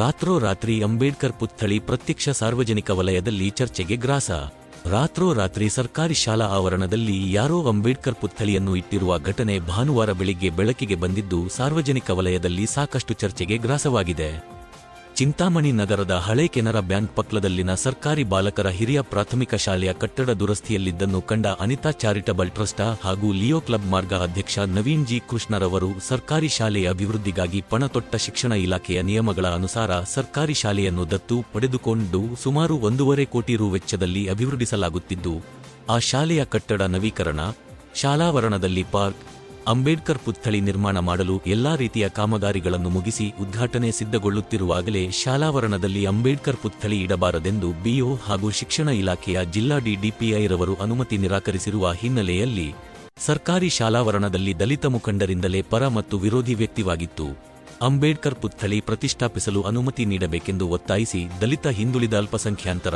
ರಾತ್ರೋರಾತ್ರಿ ಅಂಬೇಡ್ಕರ್ ಪುತ್ಥಳಿ ಪ್ರತ್ಯಕ್ಷ ಸಾರ್ವಜನಿಕ ವಲಯದಲ್ಲಿ ಚರ್ಚೆಗೆ ಗ್ರಾಸ. ರಾತ್ರೋರಾತ್ರಿ ಸರ್ಕಾರಿ ಶಾಲಾ ಆವರಣದಲ್ಲಿ ಯಾರೋ ಅಂಬೇಡ್ಕರ್ ಪುತ್ಥಳಿಯನ್ನು ಇಟ್ಟಿರುವ ಘಟನೆ ಭಾನುವಾರ ಬೆಳಿಗ್ಗೆ ಬೆಳಕಿಗೆ ಬಂದಿದ್ದು ಸಾರ್ವಜನಿಕ ವಲಯದಲ್ಲಿ ಸಾಕಷ್ಟು ಚರ್ಚೆಗೆ ಗ್ರಾಸವಾಗಿದೆ. ಚಿಂತಾಮಣಿ ನಗರದ ಹಳೆ ಕೆನರಾ ಬ್ಯಾಂಕ್ ಪಕ್ಲದಲ್ಲಿನ ಸರ್ಕಾರಿ ಬಾಲಕರ ಹಿರಿಯ ಪ್ರಾಥಮಿಕ ಶಾಲೆಯ ಕಟ್ಟಡ ದುರಸ್ತಿಯಲ್ಲಿದ್ದನ್ನು ಕಂಡ ಅನಿತಾ ಚಾರಿಟಬಲ್ ಟ್ರಸ್ಟ್ ಹಾಗೂ ಲಿಯೋ ಕ್ಲಬ್ ಮಾರ್ಗ ಅಧ್ಯಕ್ಷ ನವೀನ್ ಜಿ ಕೃಷ್ಣರವರು ಸರ್ಕಾರಿ ಶಾಲೆಯ ಅಭಿವೃದ್ಧಿಗಾಗಿ ಪಣತೊಟ್ಟ ಶಿಕ್ಷಣ ಇಲಾಖೆಯ ನಿಯಮಗಳ ಅನುಸಾರ ಸರ್ಕಾರಿ ಶಾಲೆಯನ್ನು ದತ್ತು ಪಡೆದುಕೊಂಡು ಸುಮಾರು ಒಂದೂವರೆ ಕೋಟಿ ರು ವೆಚ್ಚದಲ್ಲಿ ಅಭಿವೃದ್ಧಿಸಲಾಗುತ್ತಿದ್ದು, ಆ ಶಾಲೆಯ ಕಟ್ಟಡ ನವೀಕರಣ, ಶಾಲಾವರಣದಲ್ಲಿ ಪಾರ್ಕ್ ಅಂಬೇಡ್ಕರ್ ಪುತ್ಥಳಿ ನಿರ್ಮಾಣ ಮಾಡಲು ಎಲ್ಲಾ ರೀತಿಯ ಕಾಮಗಾರಿಗಳನ್ನು ಮುಗಿಸಿ ಉದ್ಘಾಟನೆ ಸಿದ್ಧಗೊಳ್ಳುತ್ತಿರುವಾಗಲೇ ಶಾಲಾವರಣದಲ್ಲಿ ಅಂಬೇಡ್ಕರ್ ಪುತ್ಥಳಿ ಇಡಬಾರದೆಂದು ಬಿಒ ಹಾಗೂ ಶಿಕ್ಷಣ ಇಲಾಖೆಯ ಜಿಲ್ಲಾ ಡಿಡಿಪಿಐರವರು ಅನುಮತಿ ನಿರಾಕರಿಸಿರುವ ಹಿನ್ನೆಲೆಯಲ್ಲಿ ಸರ್ಕಾರಿ ಶಾಲಾವರಣದಲ್ಲಿ ದಲಿತ ಮುಖಂಡರಿಂದಲೇ ಪರ ಮತ್ತು ವಿರೋಧಿ ವ್ಯಕ್ತಿವಾಗಿತ್ತು. ಅಂಬೇಡ್ಕರ್ ಪುತ್ಥಳಿ ಪ್ರತಿಷ್ಠಾಪಿಸಲು ಅನುಮತಿ ನೀಡಬೇಕೆಂದು ಒತ್ತಾಯಿಸಿ ದಲಿತ ಹಿಂದುಳಿದ ಅಲ್ಪಸಂಖ್ಯಾತರ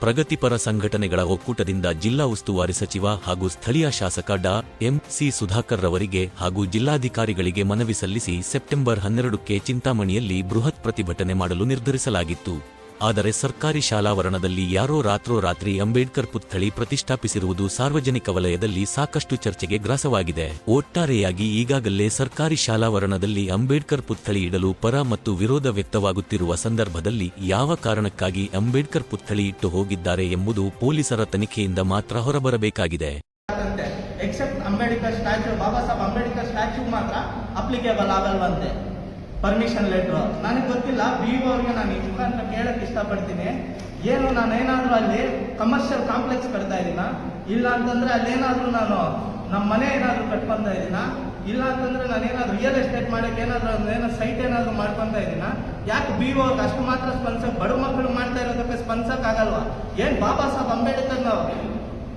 ಪ್ರಗತಿಪರ ಸಂಘಟನೆಗಳ ಒಕ್ಕೂಟದಿಂದ ಜಿಲ್ಲಾ ಉಸ್ತುವಾರಿ ಸಚಿವ ಹಾಗೂ ಸ್ಥಳೀಯ ಶಾಸಕ ಡಾ ಎಂ ಸಿ ಸುಧಾಕರ್ ರವರಿಗೆ ಹಾಗೂ ಜಿಲ್ಲಾಧಿಕಾರಿಗಳಿಗೆ ಮನವಿ ಸಲ್ಲಿಸಿ ಸೆಪ್ಟೆಂಬರ್ ಹನ್ನೆರಡಕ್ಕೆ ಚಿಂತಾಮಣಿಯಲ್ಲಿ ಬೃಹತ್ ಪ್ರತಿಭಟನೆ ಮಾಡಲು ನಿರ್ಧರಿಸಲಾಗಿತ್ತು. ಆದರೆ ಸರ್ಕಾರಿ ಶಾಲಾವರಣದಲ್ಲಿ ಯಾರೋ ರಾತ್ರೋರಾತ್ರಿ ಅಂಬೇಡ್ಕರ್ ಪುತ್ಥಳಿ ಪ್ರತಿಷ್ಠಾಪಿಸಿರುವುದು ಸಾರ್ವಜನಿಕ ವಲಯದಲ್ಲಿ ಸಾಕಷ್ಟು ಚರ್ಚೆಗೆ ಗ್ರಾಸವಾಗಿದೆ. ಒಟ್ಟಾರೆಯಾಗಿ ಈಗಾಗಲೇ ಸರ್ಕಾರಿ ಶಾಲಾವರಣದಲ್ಲಿ ಅಂಬೇಡ್ಕರ್ ಪುತ್ಥಳಿ ಇಡಲು ಪರ ಮತ್ತು ವಿರೋಧ ವ್ಯಕ್ತವಾಗುತ್ತಿರುವ ಸಂದರ್ಭದಲ್ಲಿ ಯಾವ ಕಾರಣಕ್ಕಾಗಿ ಅಂಬೇಡ್ಕರ್ ಪುತ್ಥಳಿ ಇಟ್ಟು ಹೋಗಿದ್ದಾರೆ ಎಂಬುದು ಪೊಲೀಸರ ತನಿಖೆಯಿಂದ ಮಾತ್ರ ಹೊರಬರಬೇಕಾಗಿದೆ. ಅಂಬೇಡ್ಕರ್ ಸ್ಟ್ಯಾಚ್ಯೂ ಬಾಬಾ ಸಾಹೇಬ್ ಅಂಬೇಡ್ಕರ್ ಸ್ಟ್ಯಾಚ್ಯೂ ಮಾತ್ರ ಅಪ್ಲಿಕೇಬಲ್ ಆಗಲ್ವಂತೆ. ಪರ್ಮಿಷನ್ ಲೆಟ್ರು ನನಗೆ ಗೊತ್ತಿಲ್ಲ ಬಿ ಅವ್ರಿಗೆ ನಾನು ಈ ಮುಖಾಂತರ ಕೇಳಕ್ ಇಷ್ಟಪಡ್ತೀನಿ. ಏನು, ನಾನು ಏನಾದರೂ ಅಲ್ಲಿ ಕಮರ್ಷಿಯಲ್ ಕಾಂಪ್ಲೆಕ್ಸ್ ಕಟ್ತಾ ಇದ್ದೀನ? ಇಲ್ಲ ಅಂತಂದ್ರೆ ಅಲ್ಲೇನಾದ್ರೂ ನಾನು ನಮ್ಮ ಮನೆ ಏನಾದರೂ ಕಟ್ಕೊಂತ ಇದ್ದೀನ? ಇಲ್ಲ ಅಂತಂದ್ರೆ ನಾನು ಏನಾದ್ರೂ ರಿಯಲ್ ಎಸ್ಟೇಟ್ ಮಾಡಕ್ಕೆ ಏನಾದ್ರೂ ಏನೋ ಸೈಟ್ ಏನಾದರೂ ಮಾಡ್ಕೊತಾ ಇದ್ದೀನ? ಯಾಕೆ ಬಿ ಓ ಅಷ್ಟು ಮಾತ್ರ ಸ್ಪನ್ಸರ್ ಬಡ ಮಕ್ಕಳು ಮಾಡ್ತಾ ಇರೋದಕ್ಕೆ ಸ್ಪನ್ಸರ್ ಆಗಲ್ವಾ? ಏನು ಬಾಬಾ ಸಾಹೇಬ್ ಅಂಬೇಡ್ಕರ್ ನಾವು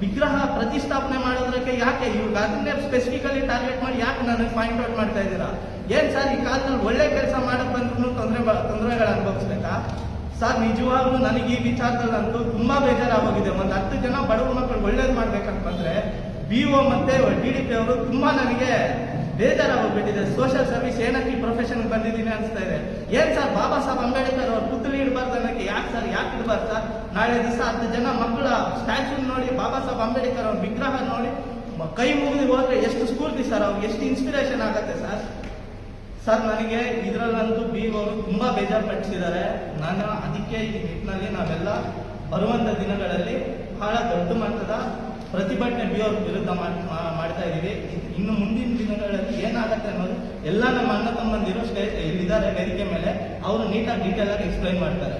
ವಿಗ್ರಹ ಪ್ರತಿಷ್ಠಾಪನೆ ಮಾಡೋದಕ್ಕೆ ಯಾಕೆ? ಇವಾಗ ಅದನ್ನೇ ಸ್ಪೆಸಿಫಿಕಲಿ ಟಾರ್ಗೆಟ್ ಮಾಡಿ ಯಾಕೆ ನನಗೆ ಪಾಯಿಂಟ್ ಔಟ್ ಮಾಡ್ತಾ ಇದ್ದೀರಾ? ಏನ್ ಸರ್ ಈ ಕಾಲದಲ್ಲಿ ಒಳ್ಳೆ ಕೆಲಸ ಮಾಡಕ್ ಬಂದ್ರು ತೊಂದರೆ ತೊಂದರೆಗಳು ಅನುಭವಿಸ್ಬೇಕಾ? ಸರ್ ನಿಜವಾಗ್ಲೂ ನನಗೆ ಈ ವಿಚಾರದಲ್ಲಂತೂ ತುಂಬಾ ಬೇಜಾರಾಗೋಗಿದೆ. ಒಂದು ಹತ್ತು ಜನ ಬಡವ ಮಕ್ಕಳು ಒಳ್ಳೇದು ಮಾಡ್ಬೇಕಂತ ಬಂದ್ರೆ ಬಿ ಒ ಮತ್ತೆ ಡಿ ಡಿ ಪಿ ಅವರು ತುಂಬಾ ನನಗೆ ಬೇಜಾರಾಗೋಗ್ಬಿಟ್ಟಿದೆ. ಸೋಷಿಯಲ್ ಸರ್ವಿಸ್ ಏನಕ್ಕೆ ಈ ಪ್ರೊಫೆಷನ್ ಬಂದಿದ್ದೀನಿ ಅನಿಸ್ತಾ ಇದೆ. ಏನ್ ಸರ್ ಬಾಬಾ ಸಾಹೇಬ್ ಅಂಬೇಡ್ಕರ್ ಅವ್ರ ಪುತ್ಲಿ ಇಡಬಾರ್ದು ಅನ್ನಕ್ಕೆ ಯಾಕೆ ಸರ್ ಯಾಕೆ ಇಡಬಾರ್ದು ನಾಳೆ ದಿವಸ ಹತ್ತು ಜನ ಮಕ್ಕಳ ಸ್ಟ್ಯಾಚು ನೋಡಿ, ಬಾಬಾ ಸಾಹೇಬ್ ಅಂಬೇಡ್ಕರ್ ಅವ್ರ ವಿಗ್ರಹ ನೋಡಿ ಕೈ ಮುಗಿದು ಹೋದ್ರೆ ಎಷ್ಟು ಸ್ಫೂರ್ತಿ ಸರ್ ಅವ್ರಿಗೆ ಎಷ್ಟು ಇನ್ಸ್ಪಿರೇಷನ್ ಆಗತ್ತೆ ಸರ್ ಸರ್ ನನಗೆ ಇದರಲ್ಲಂತೂ ಬಿ ಅವರು ತುಂಬಾ ಬೇಜಾರು ಪಟ್ಟಿಸಿದ್ದಾರೆ ನಾನು ಅದಕ್ಕೆ ಈ ನಿಟ್ಟಿನಲ್ಲಿ ನಾವೆಲ್ಲ ಬರುವಂತ ದಿನಗಳಲ್ಲಿ ಬಹಳ ದೊಡ್ಡ ಮಟ್ಟದ ಪ್ರತಿಭಟನೆ ಬಿ ಅವ್ರ ವಿರುದ್ಧ ಮಾಡ್ತಾ ಇದ್ದೀವಿ ಇನ್ನು ಮುಂದಿನ ದಿನಗಳಲ್ಲಿ ಏನಾಗತ್ತೆ ಅನ್ನೋದು ಎಲ್ಲ ನಮ್ಮ ಅಣ್ಣ ತಮ್ಮಂದಿರು ಸ್ಟೇ, ಇಲ್ಲಿದ್ದಾರೆ ವೇದಿಕೆ ಮೇಲೆ. ಅವರು ನೀಟಾಗಿ ಡೀಟೇಲ್ ಆಗಿ ಎಕ್ಸ್ಪ್ಲೈನ್ ಮಾಡ್ತಾರೆ.